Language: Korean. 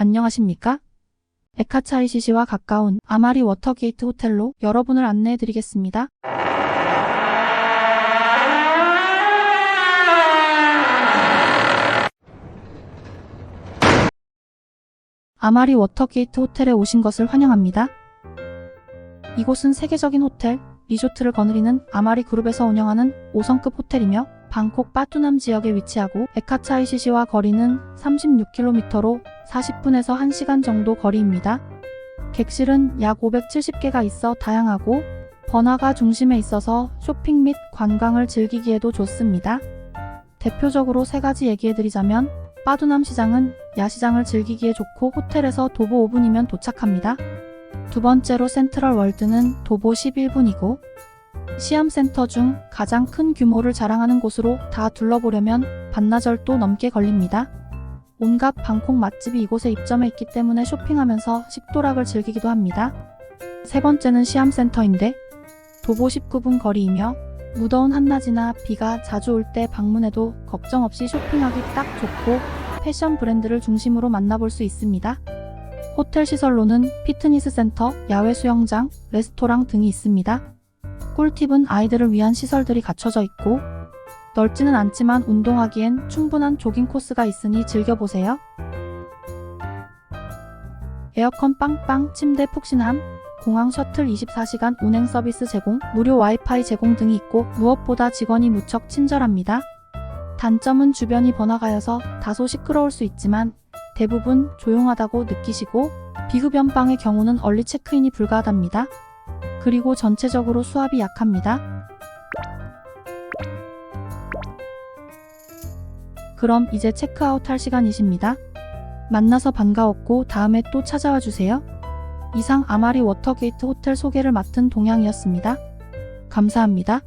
안녕하십니까? 에카차이시시와 가까운 아마리 워터게이트 호텔로 여러분을 안내해 드리겠습니다. 아마리 워터게이트 호텔에 오신 것을 환영합니다. 이곳은 세계적인 호텔, 리조트를 거느리는 아마리 그룹에서 운영하는 5성급 호텔이며 방콕 빠뚜남 지역에 위치하고 에카차이시시와 거리는 36km로 40분에서 1시간 정도 거리입니다. 객실은 약 570개가 있어 다양하고 번화가 중심에 있어서 쇼핑 및 관광을 즐기기에도 좋습니다. 대표적으로 세 가지 얘기해드리자면 빠두남 시장은 야시장을 즐기기에 좋고 호텔에서 도보 5분이면 도착합니다. 두 번째로 센트럴 월드는 도보 11분이고 시암센터 중 가장 큰 규모를 자랑하는 곳으로 다 둘러보려면 반나절도 넘게 걸립니다. 온갖 방콕 맛집이 이곳에 입점해 있기 때문에 쇼핑하면서 식도락을 즐기기도 합니다. 세 번째는 시암센터인데 도보 19분 거리이며 무더운 한낮이나 비가 자주 올 때 방문해도 걱정 없이 쇼핑하기 딱 좋고 패션 브랜드를 중심으로 만나볼 수 있습니다. 호텔 시설로는 피트니스 센터, 야외 수영장, 레스토랑 등이 있습니다. 꿀팁은 아이들을 위한 시설들이 갖춰져 있고 넓지는 않지만 운동하기엔 충분한 조깅 코스가 있으니 즐겨보세요. 에어컨 빵빵, 침대 푹신함, 공항 셔틀 24시간 운행 서비스 제공, 무료 와이파이 제공 등이 있고 무엇보다 직원이 무척 친절합니다. 단점은 주변이 번화가여서 다소 시끄러울 수 있지만 대부분 조용하다고 느끼시고 비급연방의 경우는 얼리 체크인이 불가하답니다. 그리고 전체적으로 수압이 약합니다. 그럼 이제 체크아웃 할 시간이십니다. 만나서 반가웠고 다음에 또 찾아와 주세요. 이상 아마리 워터게이트 호텔 소개를 맡은 동양이었습니다. 감사합니다.